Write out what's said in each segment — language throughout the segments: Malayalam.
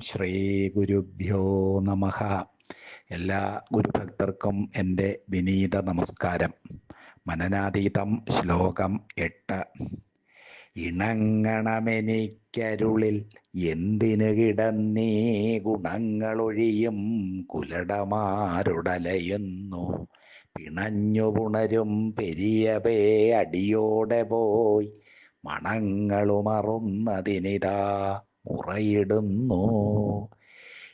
ശ്രീ ഗുരുഭ്യോ നമ. എല്ലാ ഗുരുഭക്തർക്കും എന്റെ വിനീത നമസ്കാരം. മനനാതീതം ശ്ലോകം എട്ട്. ഇണങ്ങണമെനിക്കരുളിൽ എന്തിനു കിടന്നീ ഗുണങ്ങളൊഴിയും കുലടമാരുടലയുന്നു. പിണഞ്ഞു പുണരും പെരിയവേ അടിയോടെ പോയി മണങ്ങളുമറുന്നതിനിതാ. മുറയിടുന്നു.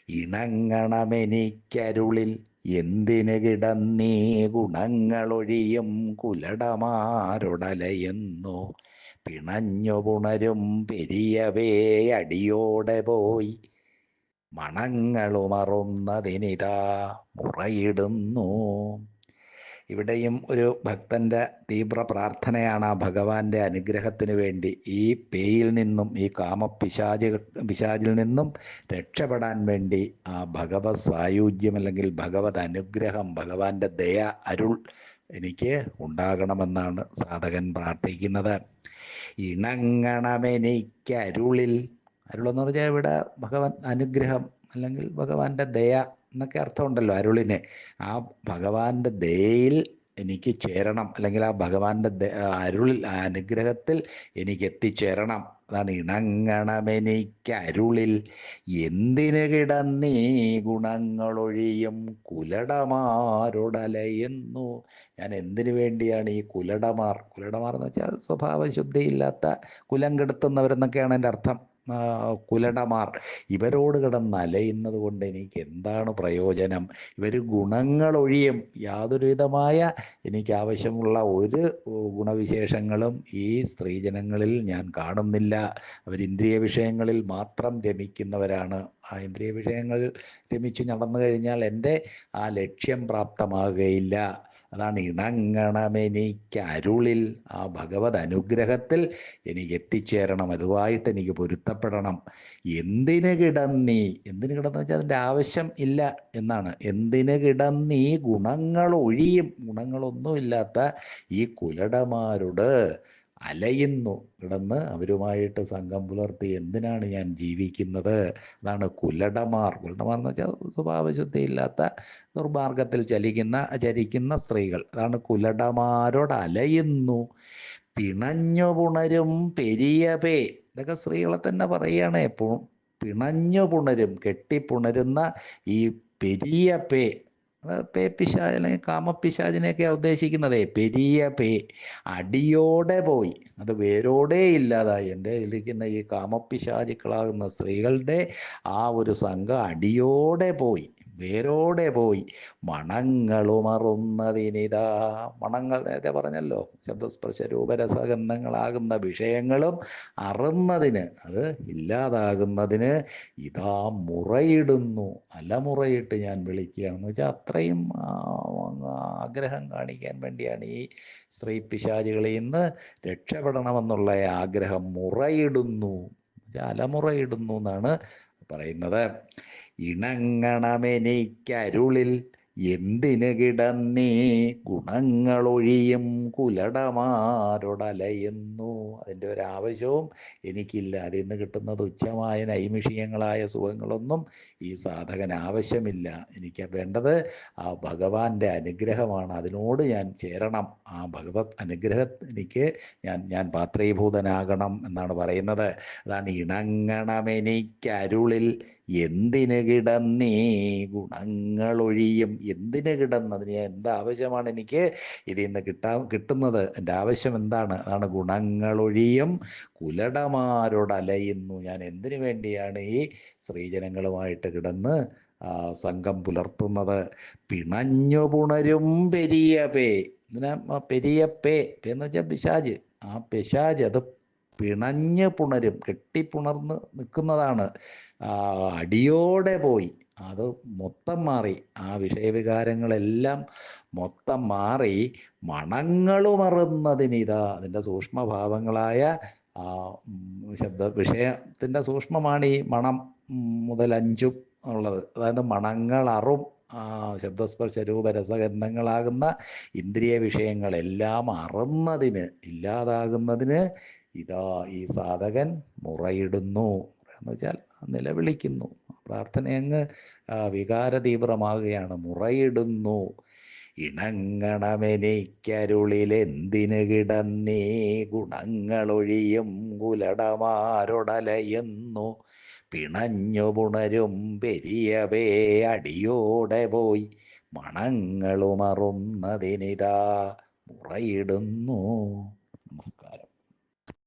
ഇണങ്ങണമെനിക്കരുളിൽ എന്തിന് കിടന്നീ ഗുണങ്ങളൊഴിയും കുലടമാരുടലയുന്നു. പിണഞ്ഞു പുണരും പെരിയവേ അടിയോടെ പോയി. മണങ്ങളുമറുന്നതിനിതാ മുറയിടുന്നു. ഇവിടെയും ഒരു ഭക്തന്റെ തീവ്ര പ്രാർത്ഥനയാണ് ആ ഭഗവാന്റെ അനുഗ്രഹത്തിന് വേണ്ടി ഈ പേയിൽ നിന്നും ഈ കാമപിശാചി പിശാചിൽ നിന്നും രക്ഷപ്പെടാൻ വേണ്ടി ആ ഭഗവത് സായുജ്യം അല്ലെങ്കിൽ ഭഗവത് അനുഗ്രഹം ഭഗവാന്റെ ദയ അരുൾ എനിക്ക് ഉണ്ടാകണമെന്നാണ് സാധകൻ പ്രാർത്ഥിക്കുന്നത്. ഇണങ്ങണമെനിക്ക് അരുളിൽ അരുളെന്ന് പറഞ്ഞാൽ ഇവിടെ ഭഗവാൻ അനുഗ്രഹം അല്ലെങ്കിൽ ഭഗവാന്റെ ദയ എന്നൊക്കെ അർത്ഥമുണ്ടല്ലോ അരുളിനെ. ആ ഭഗവാന്റെ ദയയിൽ എനിക്ക് ചേരണം. അല്ലെങ്കിൽ ആ ഭഗവാന്റെ അരുളിൽ ആ അനുഗ്രഹത്തിൽ എനിക്ക് എത്തിച്ചേരണം. അതാണ് ഇണങ്ങണമെനിക്ക് അരുളിൽ. എന്തിന് കിടന്നീ ഗുണങ്ങളൊഴിയും കുലടമാരുടലയുന്നു. ഞാൻ എന്തിനു വേണ്ടിയാണ് ഈ കുലടമാർ? കുലടമാർ എന്ന് വെച്ചാൽ സ്വഭാവശുദ്ധിയില്ലാത്ത കുലം കെടുത്തുന്നവരെന്നൊക്കെയാണ് എന്റെ അർത്ഥം. കുലടമാർ. ഇവരോട് കിടന്ന് അലയുന്നത് കൊണ്ട് എനിക്ക് എന്താണ് പ്രയോജനം? ഇവർ ഗുണങ്ങളൊഴിയും യാതൊരുവിധമായ എനിക്ക് ആവശ്യമുള്ള ഒരു ഗുണവിശേഷങ്ങളും ഈ സ്ത്രീജനങ്ങളിൽ ഞാൻ കാണുന്നില്ല. അവർ ഇന്ദ്രിയ വിഷയങ്ങളിൽ മാത്രം രമിക്കുന്നവരാണ്. ആ ഇന്ദ്രിയ വിഷയങ്ങൾ രമിച്ച് നടന്നു കഴിഞ്ഞാൽ എന്റെ ആ ലക്ഷ്യം പ്രാപ്തമാകുകയില്ല. അതാണ് ഇണങ്ങണമെനിക്ക് അരുളിൽ ആ ഭഗവത് അനുഗ്രഹത്തിൽ എനിക്ക് എത്തിച്ചേരണം അതുമായിട്ട് എനിക്ക് പൊരുത്തപ്പെടണം. എന്തിന് കിടന്നീ? എന്തിന് കിടന്നു വെച്ചാൽ അതിന്റെ ആവശ്യം ഇല്ല എന്നാണ്. എന്തിന് കിടന്നീ? ഗുണങ്ങൾ ഒഴിയും. ഗുണങ്ങളൊന്നുമില്ലാത്ത ഈ കുലടമാരോട് അലയുന്നു. കിടന്ന് അവരുമായിട്ട് സംഘം പുലർത്തി എന്തിനാണ് ഞാൻ ജീവിക്കുന്നത്? അതാണ് കുലടമാർ. കുലടമാർ എന്ന് വെച്ചാൽ സ്വഭാവശുദ്ധിയില്ലാത്ത ദുർമാർഗത്തിൽ ചലിക്കുന്ന ചരിക്കുന്ന സ്ത്രീകൾ. അതാണ് കുലടമാരോട് അലയുന്നു. പിണഞ്ഞു പുണരും പെരിയപേ ഇതൊക്കെ സ്ത്രീകളെ തന്നെ പറയുകയാണ് പു പിണഞ്ഞു പുണരും കെട്ടിപ്പുണരുന്ന ഈ പെരിയ പേ പിശാജ് അല്ലെങ്കിൽ കാമപിശാചിനെയൊക്കെ ഉദ്ദേശിക്കുന്നത്. പെരിയ പേ. അടിയോടെ പോയി. അത് വേരോടെ ഇല്ലാതായി എന്റെ ഇരിക്കുന്ന ഈ കാമപിശാചുക്കളാകുന്ന സ്ത്രീകളുടെ ആ ഒരു സംഘം അടിയോടെ പോയി. വേരോടെ പോയി. മണങ്ങളുമറുന്നതിനിതാ മണങ്ങൾ നേരത്തെ പറഞ്ഞല്ലോ ശബ്ദസ്പർശ രൂപരസഗന്ധങ്ങളാകുന്ന വിഷയങ്ങളും അറുന്നതിന് അത് ഇല്ലാതാകുന്നതിന് ഇതാ മുറയിടുന്നു. അലമുറയിട്ട് ഞാൻ വിളിക്കുകയാണെന്ന് വെച്ചാൽ അത്രയും ആഗ്രഹം കാണിക്കാൻ വേണ്ടിയാണ് ഈ സ്ത്രീ പിശാചികളിൽ നിന്ന് രക്ഷപ്പെടണമെന്നുള്ള ആഗ്രഹം മുറയിടുന്നു. അലമുറയിടുന്നു എന്നാണ് പറയുന്നത്. ഇണങ്ങണമെനിക്കരുളിൽ എന്തിന് കിടന്നേ? ഗുണങ്ങളൊഴിയും കുലടമാരോടലയുന്നു. അതിന്റെ ഒരു ആവശ്യവും എനിക്കില്ല. അതിൽ നിന്ന് കിട്ടുന്ന തുച്ഛമായ നൈമിഷികങ്ങളായ സുഖങ്ങളൊന്നും ഈ സാധകൻ ആവശ്യമില്ല എനിക്ക് വേണ്ടത് ആ ഭഗവാന്റെ അനുഗ്രഹമാണ്. അതിനോട് ഞാൻ ചേരണം. ആ ഭഗവത് അനുഗ്രഹം എനിക്ക് ഞാൻ ഞാൻ പാത്രീഭൂതനാകണം എന്നാണ് പറയുന്നത്. അതാണ് ഇണങ്ങണമെനിക്കരുളിൽ എന്തിന് കിടന്നേ ഗുണങ്ങളൊഴിയും? എന്തിന് കിടന്നതിന്? എന്താവശ്യമാണ് എനിക്ക് ഇതിൽ നിന്ന് കിട്ടാ കിട്ടുന്നത്? എന്റെ ആവശ്യം എന്താണ്? അതാണ് ഗുണങ്ങളൊഴിയും. കുലടമാരോടലയുന്നു ഞാൻ എന്തിനു വേണ്ടിയാണ് ഈ സ്ത്രീജനങ്ങളുമായിട്ട് കിടന്ന് സംഘം പുലർത്തുന്നത്? പിണഞ്ഞു പുണരും പെരിയ പേ പെരിയ പേ എന്ന് വെച്ചാൽ പിശാജ്. ആ പിശാജ് അത് പിണഞ്ഞു പുണരും കെട്ടിപ്പുണർന്ന് നിൽക്കുന്നതാണ്. അടിയോടെ പോയി. അത് മൊത്തം മാറി. ആ വിഷയവികാരങ്ങളെല്ലാം മൊത്തം മാറി മണങ്ങളുമറുന്നതിനിതാ അതിന്റെ സൂക്ഷ്മഭാവങ്ങളായ ശബ്ദ വിഷയത്തിന്റെ സൂക്ഷ്മമാണ് ഈ മണം മുതൽ അഞ്ചും ഉള്ളത്. അതായത് മണങ്ങളറും ശബ്ദസ്പർശ രൂപ രസഗന്ധങ്ങളാകുന്ന ഇന്ദ്രിയ വിഷയങ്ങളെല്ലാം അറുന്നതിന് ഇല്ലാതാകുന്നതിന് ഇതാ ഈ സാധകൻ മുറയിടുന്നു. എന്ന് വെച്ചാൽ നിലവിളിക്കുന്നു. പ്രാർത്ഥന അങ്ങ് വികാരതീവ്രമാകുകയാണ്. മുറയിടുന്നു. ഇണങ്ങണമെനിക്കരുളിലെന്തിന് കിടന്നേ? ഗുണങ്ങളൊഴിയും കുലടമാരൊടലയുന്നു. പിണഞ്ഞു പുണരും പെരിയവേ അടിയോടെ പോയി. മണങ്ങളുമറുന്നതിനിതാ മുറയിടുന്നു. നമസ്കാരം.